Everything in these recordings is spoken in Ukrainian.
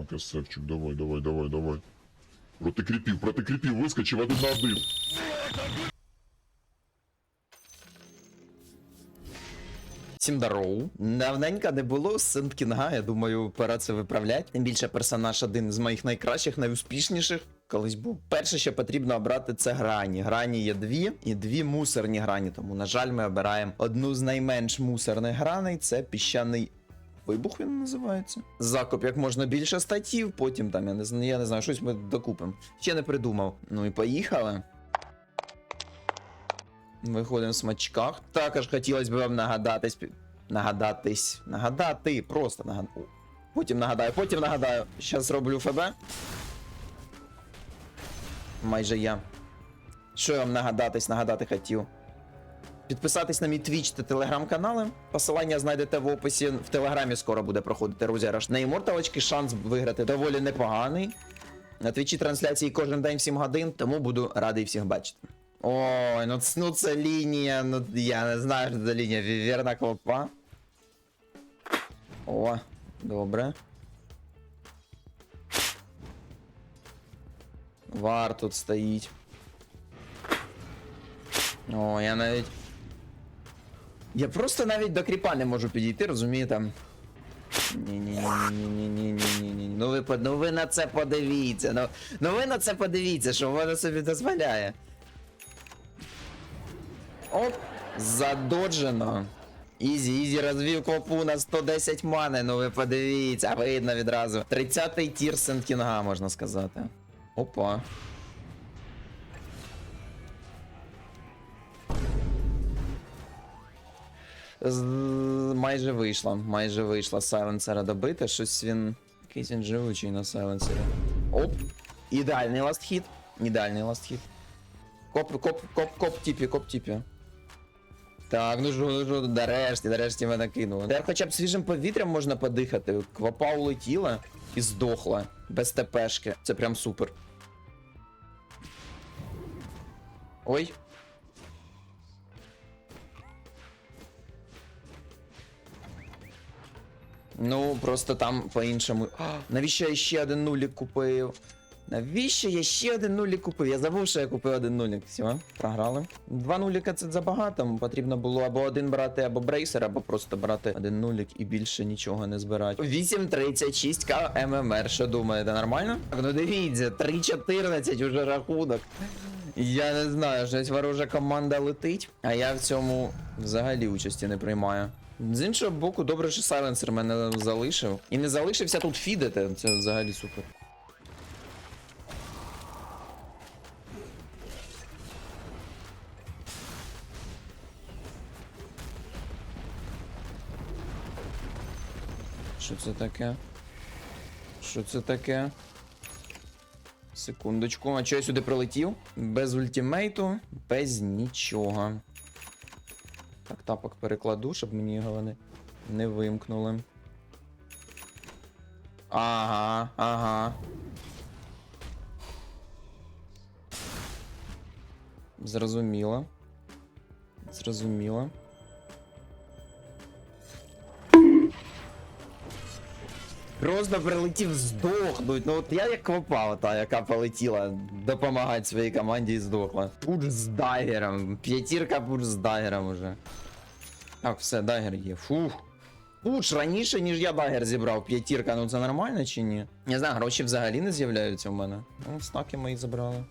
Так, есерчик, давай, давай, давай, давай. Проти кріпів, проти кріпів, вискочив один на один. Всім здорово. Давненько не було Сент Кінга, я думаю, пора це виправляти. Тим більше персонаж один з моїх найкращих, найуспішніших. Колись був. Перше, що потрібно обрати, це грані. Грані є дві і дві мусорні грані. Тому, на жаль, ми обираємо одну з найменш мусорних граней. Це піщаний. Вибух він називається. Закуп як можна більше статів, потім там я не знаю, я не знаю, щось ми докупимо. Ще не придумав. Ну і поїхали. Виходимо в смачках. Також хотілося б вам нагадатись. Нагадатись. Нагадати. Просто нагадати. Потім нагадаю, потім нагадаю. Щас роблю ФБ. Майже я. Що я вам нагадатись, нагадати хотів. Підписатись на мій твіч та телеграм-канали. Посилання знайдете в описі. В телеграмі скоро буде проходити розіграш. На іморталочки шанс виграти доволі непоганий. На твічі трансляції кожен день в 7 годин, тому буду радий всіх бачити. Ой, ну, ну це лінія, ну я не знаю, що це лінія. Ві- Вірна копа. О, добре. Вар тут стоїть. О, я навіть. Я просто навіть до кріпа не можу підійти, розумієте? Ні-ні-ні-ні-ні-ні-ні-ні. Ну ви, ну ви на це подивіться. Ну, ну ви на це подивіться, що воно собі дозволяє. Оп, задоджено. Ізі, ізі розвів копу на 110 мани, ну ви подивіться, видно відразу. 30-й тір Сенкінга, можна сказати. Опа. Майже вийшла, майже вийшла сайленсера добити, щось він. Якийсь він живучий на сайленсері. Оп! Ідеальний ластхіт. Ідеальний ластхіт. Коп, коп, коп, коп тіпі, коп тіпі. Так, ну ж, ну ж, нарешті, нарешті мене кинули. Тепер хоча б свіжим повітрям можна подихати. Квапа улетіла і здохла. Без ТПшки. Це прям супер. Ой. Ну, просто там по-іншому. Навіщо я ще один нулік купив? Навіщо я ще один нулік купив? Я забув, що я купив один нулік. Все, програли. Два нуліка це забагато. Потрібно було або один брати, або брейсер, або просто брати один нулік і більше нічого не збирати. 8.36к ММР. Що думаєте, нормально? Так, ну дивіться, 3.14 уже рахунок. Я не знаю, щось ворожа команда летить, а я в цьому взагалі участі не приймаю. З іншого боку, добре, що сайленсер мене залишив. І не залишився тут фідити. Це взагалі супер. Що це таке? Що це таке? Секундочку, а чого я сюди прилетів? Без ультимейту, без нічого. Тапок перекладу, щоб мені його вони не вимкнули. Ага, ага. Зрозуміло. Зрозуміло. Просто прилетів здохнуть. Ну от я як квапа, та, яка полетіла допомагати своїй команді і здохла. Пуш з дагером. П'ятірка пуш з дагером уже. Так, все, дагер є. Фух. Пуш раніше, ніж я дагер зібрав. П'ятірка, ну це нормально чи ні? Не знаю, гроші взагалі не з'являються в мене. Ну, стаки мої забрали.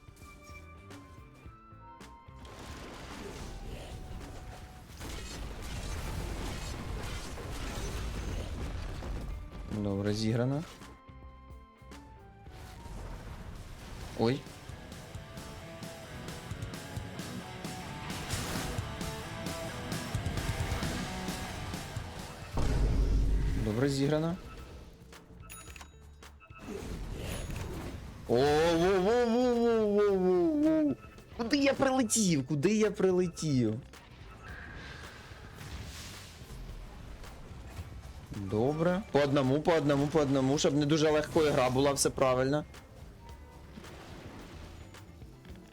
Добре, зіграно. Ой. Добре зіграно. О-во-во-во-во-во-во-во. Куди я прилетів? Куди я прилетів? Добре. По одному, по одному, по одному, щоб не дуже легкою гра була, все правильно.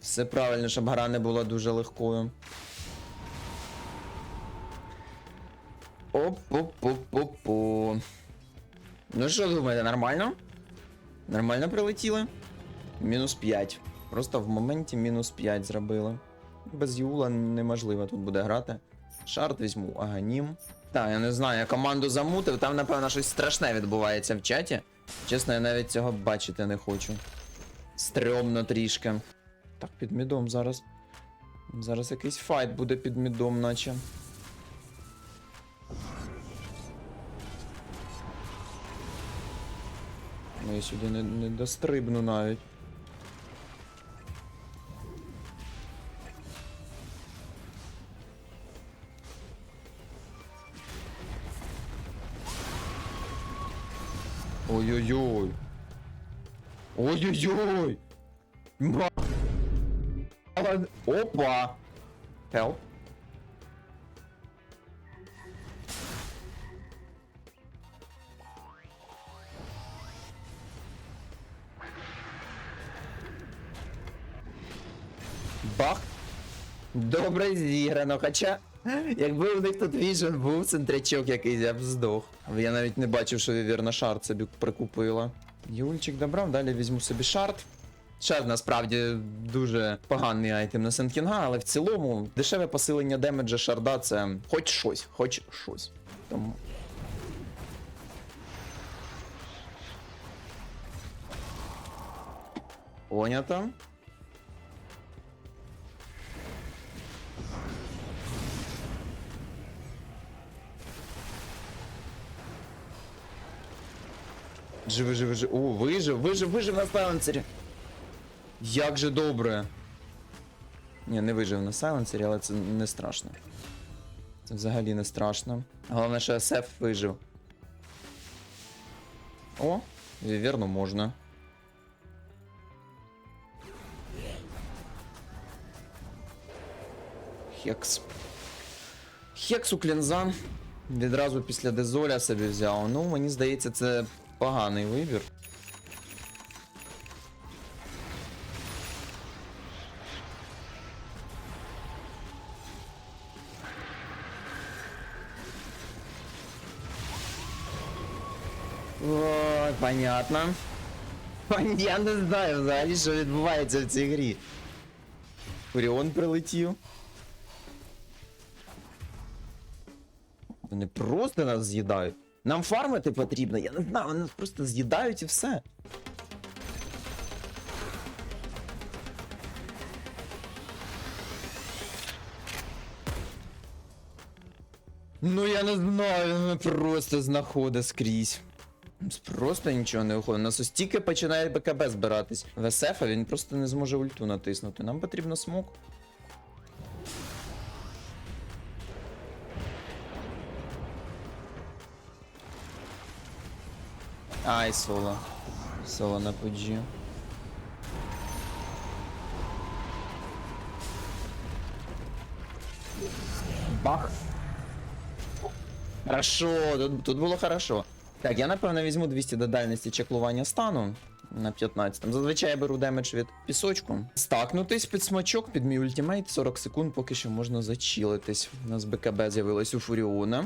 Все правильно, щоб гра не була дуже легкою. Оп-оп-оп-оп-оп. Ну що думаєте, нормально? Нормально прилетіли. Мінус 5. Просто в моменті мінус 5 зробили. Без Юла неможливо тут буде грати. Шарт візьму, аганім. Так, я не знаю, я команду замутив, там, напевно, щось страшне відбувається в чаті. Чесно, я навіть цього бачити не хочу. Стрьомно трішки. Так, під мідом зараз. Зараз якийсь файт буде під мідом, наче. Ну, я сюди не, не дострибну навіть. Ой-ой-ой. Ой-ой-ой. Опа. Help. Добре зіграно, хоча. Якби у них тут віжен був центрячок якийсь, я б здох. Я навіть не бачив, що вірно шарт собі прикупила. Юльчик добрав, далі візьму собі шарт. Шарт насправді дуже поганий айтем на Сенкінга, але в цілому дешеве посилення демеджа шарда це хоч щось, хоч щось. Тому. Понято. Живи, живи, живи. О, вижив, вижив, вижив на сайленсері. Як же добре. Ні, не вижив на сайленсері, але це не страшно. Це взагалі не страшно. Головне, що SF вижив. О, вірно, можна. Хекс. Хекс у клінза. Відразу після дезоля собі взяв. Ну, мені здається, це поганий вибір. О, понятно. Я не знаю взагалі, що відбувається в цій грі. Фуріон прилетів. Вони просто нас з'їдають. Нам фармити потрібно, я не знаю, вони нас просто з'їдають і все. Ну я не знаю, він просто знаходить скрізь. Просто нічого не виходить. У нас ось тільки починає БКБ збиратись. В СФ він просто не зможе ульту натиснути. Нам потрібно смок. Ай, соло. Соло на пуджі. Бах. Хорошо, тут, тут було хорошо. Так, я напевно візьму 200 до дальності чеклування стану на 15. Зазвичай я беру демедж від пісочку. Стакнутись під смачок, під мій ультимейт. 40 секунд, поки що можна зачілитись. У нас БКБ з'явилось у Фуріона.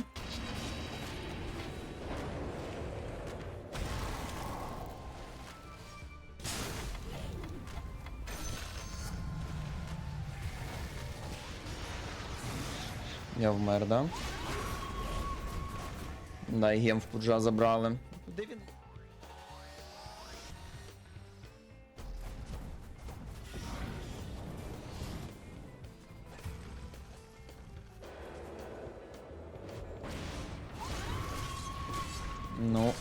Я вмер, да? Да, і гем в пуджа забрали. Куди він? Ну.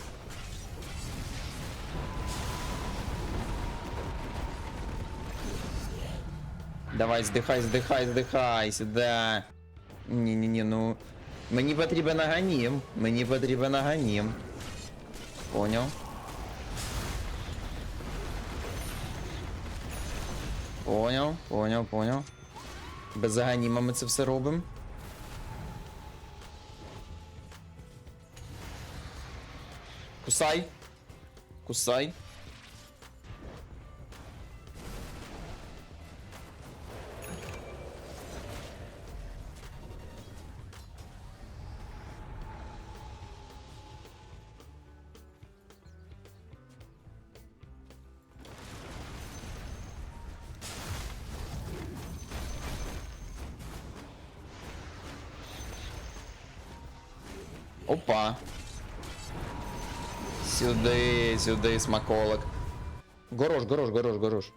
Давай, здихай, здихай, здихай, сюди. Ні-ні-ні, ну. Мені потрібен аганім. Мені потрібен аганім. Поняв. Поняв, поняв, поняв. Без аганіма ми це все робимо. Кусай. Кусай. Опа. Сюди, сюди, смаколик. Горош, горош, горош, горош.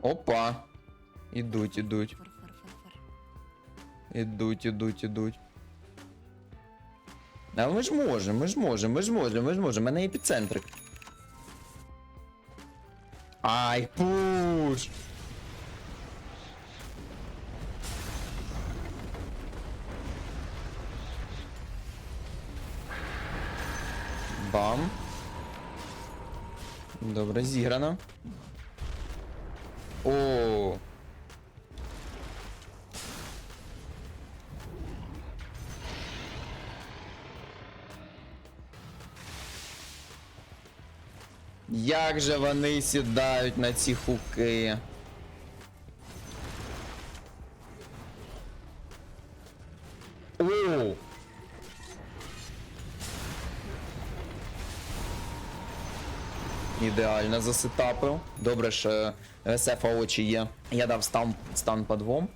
Опа. Ідуть, ідуть. Ідуть, ідуть, ідуть. А ми ж можемо, ми ж можемо, ми ж можемо, ми ж можемо. У мене епіцентрик. Ай, пуш! Бам. Добре, зіграно. О. Як же вони сідають на ці хуки? О! Ідеально засетапив. Добре, що СФ очі є. Я дав стан, стан по двом.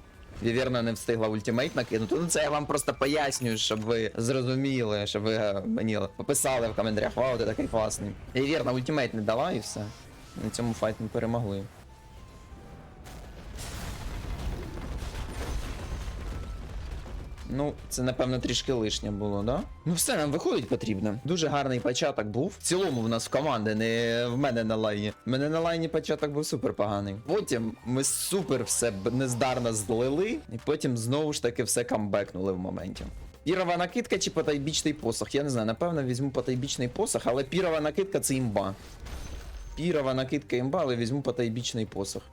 Віверна не встигла ультимейт накинути. Ну це я вам просто пояснюю, щоб ви зрозуміли, щоб ви е, мені пописали в коментарях, вау, ти такий класний. Віверна ультимейт не дала і все. На цьому файт ми перемогли. Ну, це напевно трішки лишнє було, да? Ну все, нам виходить потрібно. Дуже гарний початок був. В цілому в нас в команди, не в мене на лайні. В мене на лайні початок був супер поганий. Потім ми супер все нездарно злили, і потім знову ж таки все камбекнули в моменті. Пірова накидка чи потайбічний посох? Я не знаю, напевно, візьму потайбічний посох, але пірова накидка це імба. Пірова накидка імба, але візьму потайбічний посох.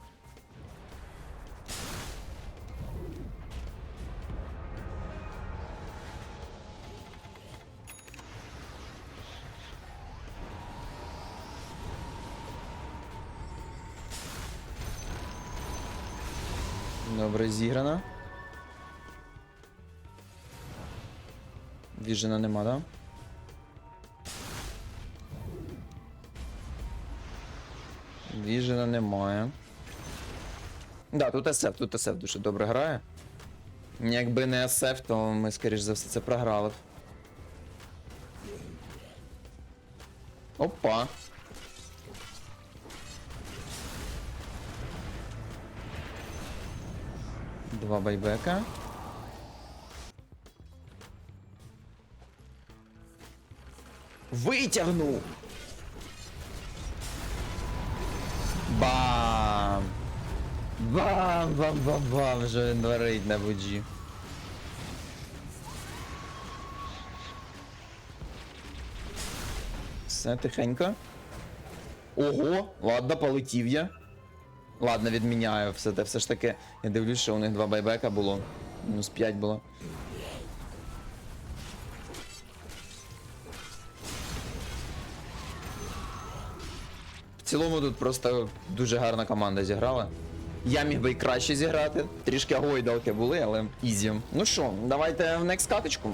Добре, зіграно. Віжена нема, да? Віжена немає. Да, тут SF, тут SF дуже добре грає. Якби не SF, то ми, скоріш за все, це програли. б. Опа. Два байбека. Витягнув! Бам! Бам! Бам! Бам! Бам! Що він творить на буджі. Все тихенько. Ого! Ладно, полетів я. Ладно, відміняю все те. Все ж таки, я дивлюсь, що у них два байбека було. Мінус 5 було. В цілому тут просто дуже гарна команда зіграла. Я міг би і краще зіграти. Трішки гойдалки були, але ізі. Ну що, давайте в next каточку.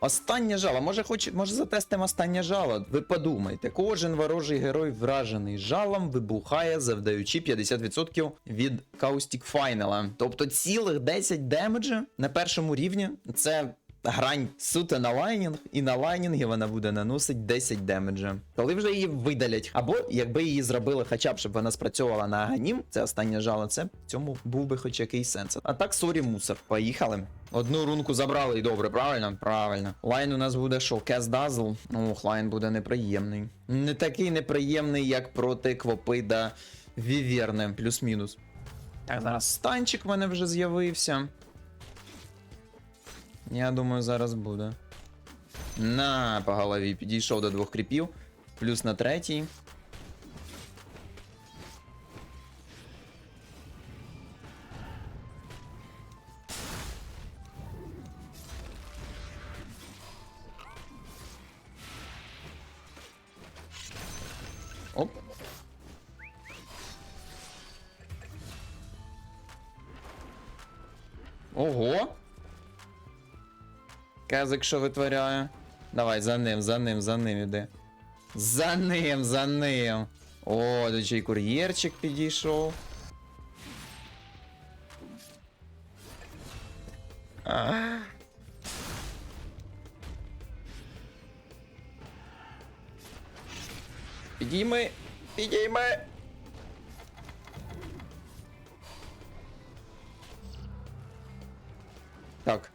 Останнє жало. Може, хоч може затестимо останнє жало. Ви подумайте, кожен ворожий герой вражений жалом вибухає, завдаючи 50% від Caustic Файнела. Тобто цілих 10 демеджа на першому рівні. Це грань суто на лайнінг, і на лайнінгі вона буде наносить 10 демеджа. Коли вже її видалять, або якби її зробили, хоча б щоб вона спрацьовувала на аганім, це останнє жало, це в цьому був би хоч якийсь сенс. А так, сорі, мусор. Поїхали. Одну рунку забрали і добре, правильно? Правильно. Лайн у нас буде що? Кес Дазл? Ох, лайн буде неприємний. Не такий неприємний, як проти Квопида Віверне, плюс-мінус. Так, зараз станчик в мене вже з'явився. Я думаю, зараз буде. На, по голові. Підійшов до двох кріпів. Плюс на третій. Кезик, що витворяє. Давай, за ним, за ним, за ним іди. За ним, за ним. О, тут ще й кур'єрчик підійшов. Підійми, підійми. Так,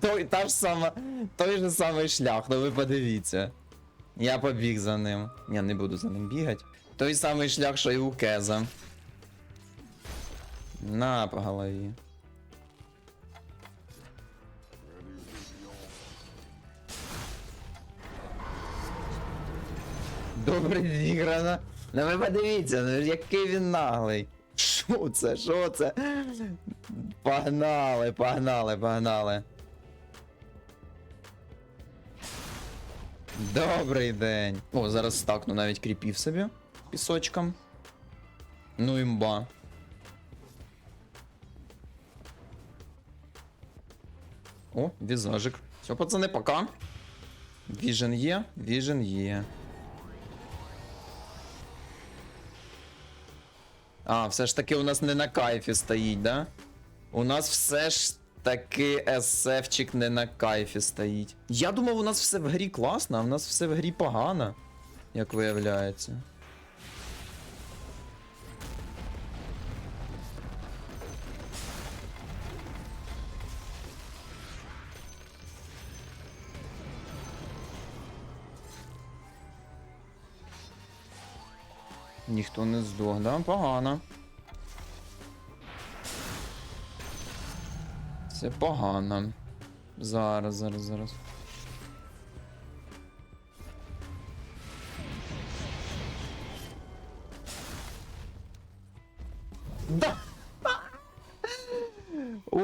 той, та ж сама, той же самий шлях, ну ви подивіться. Я побіг за ним. Я не буду за ним бігати. Той самий шлях, що і у Кеза. На по голові. Добре зіграно. Ну ви подивіться, ну який він наглий. Що це? Що це? Погнали, погнали, погнали. Добрий день. О, зараз стакну навіть кріпів собі пісочком. Ну імба. О, візажик. Все, пацани, пока. Віжен є, віжен є. А, все ж таки у нас не на кайфі стоїть, да? У нас все ж таки СФчик не на кайфі стоїть. Я думав, у нас все в грі класно, а в нас все в грі погано, як виявляється. Ніхто не здох, да? Погано. Це погано. Зараз, зараз, зараз. Да! У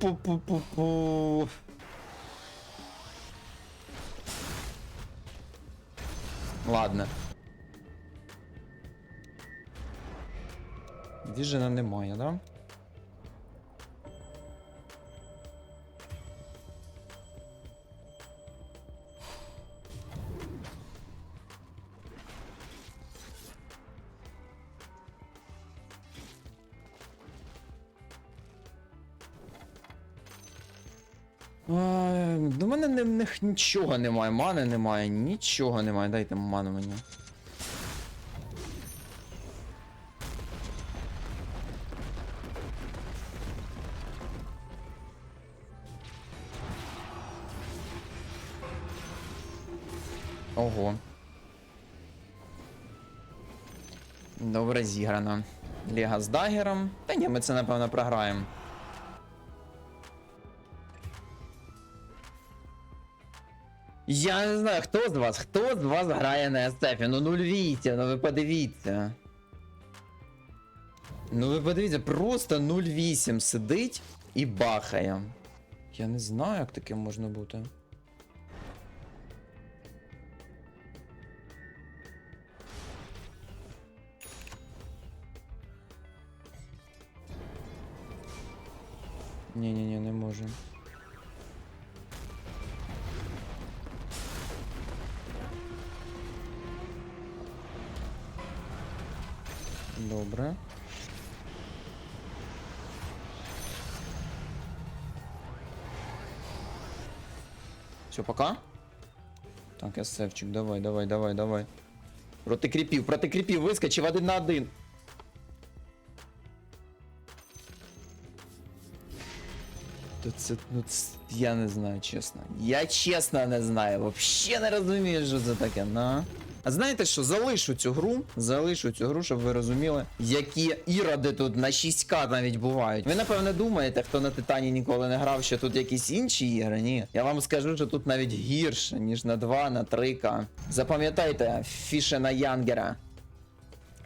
пу-пу-пу-пу. Ладно. Віжена немає, да? До мене не, не, нічого немає, мани немає, нічого немає. Дайте ману мені. Ого. Добре зіграно. Ліга з дагером. Та ні, ми це напевно програємо. Я не знаю, хто з вас, хто з вас грає на СФі? Ну 08, ну ви подивіться. Ну ви подивіться, просто 08 сидить і бахає. Я не знаю, як таке можна бути. Ні-ні-ні, не може. Добре. Все, пока. Так, эсэфчик, давай, давай, давай, давай. Проти кріпів, проти кріпів, вискочив один на один. То це, ну, це, я не знаю, чесно. Я чесно не знаю. Вообще не розумію, що це таке, на. А знаєте що, залишу цю гру, залишу цю гру, щоб ви розуміли, які іроди тут на 6К навіть бувають. Ви напевне думаєте, хто на Титані ніколи не грав, що тут якісь інші ігри? Ні. Я вам скажу, що тут навіть гірше, ніж на 2, на 3К. Запам'ятайте, фішена Янгера.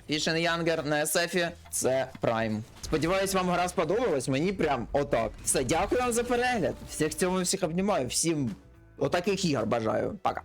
Фішен Янгер на SF це Прайм. Сподіваюсь, вам гра сподобалась. Мені прям отак. Все, дякую вам за перегляд. Всіх цьому всіх обнімаю. Всім отаких ігор бажаю. Пока.